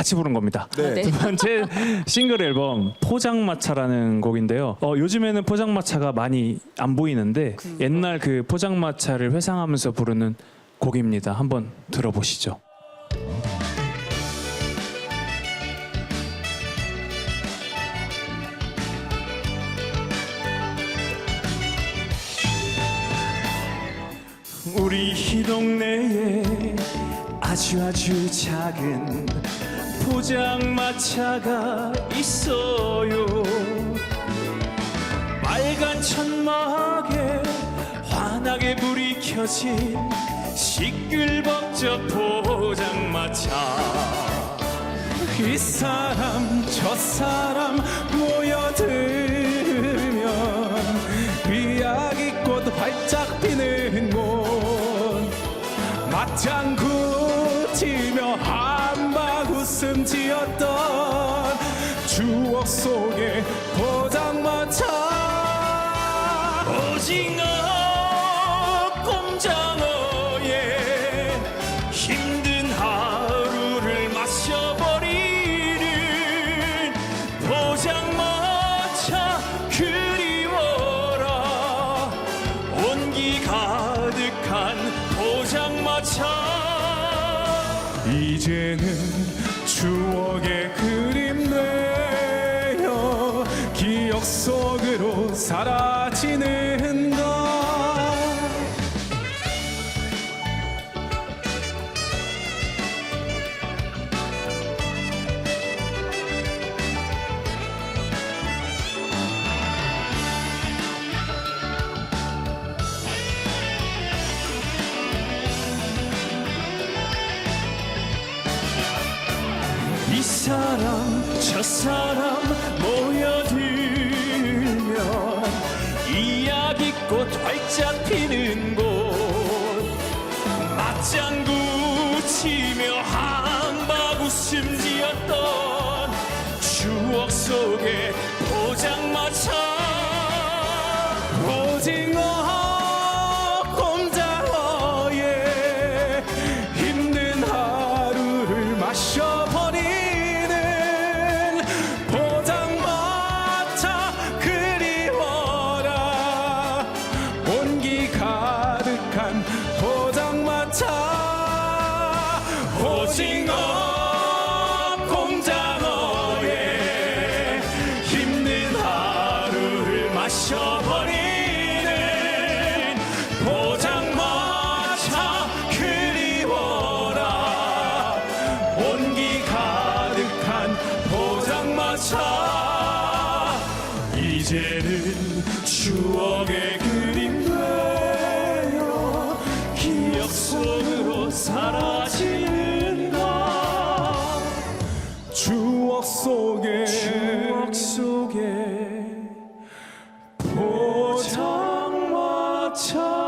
같이 부른 겁니다. 네. 두 번째 싱글 앨범 포장마차라는 곡인데요. 어, 요즘에는 포장마차가 많이 안 보이는데 옛날 그 포장마차를 회상하면서 부르는 곡입니다. 한번 들어보시죠. 우리 이 동네에 아주 아주 작은 포장마차가 있어요. 빨간 천막에 환하게 불이 켜진 시끌벅적 포장마차. 이 사람 저 사람 모여들면 이야기꽃 활짝 피는 곳 맞장구 지었던 추억 속의 포장마차. 오징어 꼼장어에 힘든 하루를 마셔버리는 포장마차 그리워라. 온기 가득한 포장마차 이제는 추억의 그림 되어 기억 속으로 사라지는가 사람 저 사람 모여들면 이야기꽃 활짝 피는 곳. 맞장구 치며 한박 웃음 지었던 추억 속의 포장마차. 오징어 꼼장어에 힘든 하루를 마셔 포장마차. 오징어 꼼장어에 힘든 하루를 마셔버리는 포장마차 그리워라. 온기 가득한 포장마차. 이제는 추억의 손으로 사라지는가 추억 속에 추억 속에 포장마차.